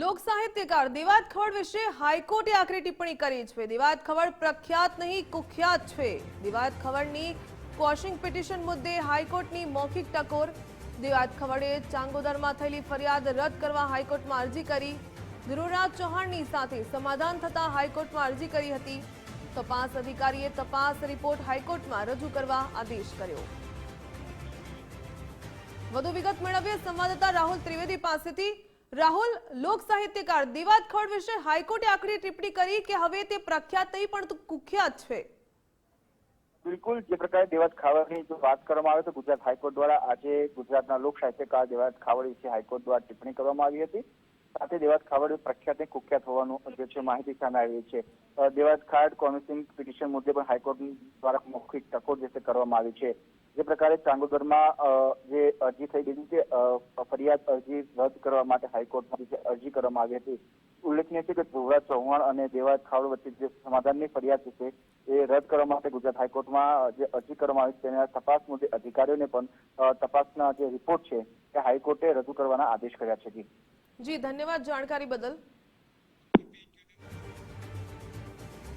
લોક સાહિત્યકાર દેવાત ખવડ વિશે હાઈકોર્ટે આકરી ટિપ્પણી કરી છે. દેવાત ખવડ પ્રખ્યાત નહીં, કુખ્યાત છે. દેવાત ખવડની ક્વોશિંગ પિટિશન મુદ્દે હાઈકોર્ટની મૌખિક ટકોર. દેવાત ખવડે ચાંગોદરમાં થયેલી ફરિયાદ રદ કરવા હાઈકોર્ટમાં અરજી કરી. ધ્રુવરાજ ચૌહાણની સાથે સમાધાન થતા હાઈકોર્ટમાં અરજી કરી હતી. તપાસ અધિકારીએ તપાસ રિપોર્ટ હાઈકોર્ટમાં રજૂ કરવા આદેશ કર્યો. વધુ વિગત મેળવીએ સંવાદદાતા રાહુલ ત્રિવેદી પાસેથી. રાહુલ, લોક સાહિત્યકાર દેવાત ખડ વિશે હાઈકોર્ટે આખરી ટિપ્પણી કરી કે હવે તે પ્રખ્યાત નહીં, પણ કુખ્યાત છે. બિલકુલ, જે પ્રકારે દેવાત ખાવડની જો વાત કરવામાં આવે તો ગુજરાત હાઈકોર્ટ દ્વારા આજે ગુજરાતના લોક સાહિત્યકાર દેવાત ખાવડ વિશે હાઈકોર્ટ દ્વારા ટિપ્પણી કરવામાં આવી હતી. સાથે દેવાત ખાવડ પ્રખ્યાત ને કુખ્યાત હોવાનું જે છે માહિતી સામે આવી છે. દેવાત ખાડ કોન્વિસિંગ પિટિશન મુદ્દે પણ હાઈકોર્ટ દ્વારા મૌખિક ટકોર જે કરવામાં આવી છે. જે પ્રકારે ચાંગોદરમાં જે અરજી થઈ ગઈ છે ફરિયાદ અરજી રદ કરવા માટે હાઈકોર્ટમાં જે અરજી કરવામાં આવી હતી. ઉલ્લેખનીય છે કે ધ્રુવરાજ ચૌહાણ અને દેવા ખાવડ વચ્ચે જે સમાધાનની ફરિયાદ છે એ રદ કરવા માટે ગુજરાત હાઈકોર્ટમાં જે અરજી કરવામાં આવી છે તેના તપાસ મુદ્દે અધિકારીઓને પણ તપાસના જે રિપોર્ટ છે તે હાઈકોર્ટે રજૂ કરવાના આદેશ કર્યા છે જી, ધન્યવાદ જાણકારી બદલ.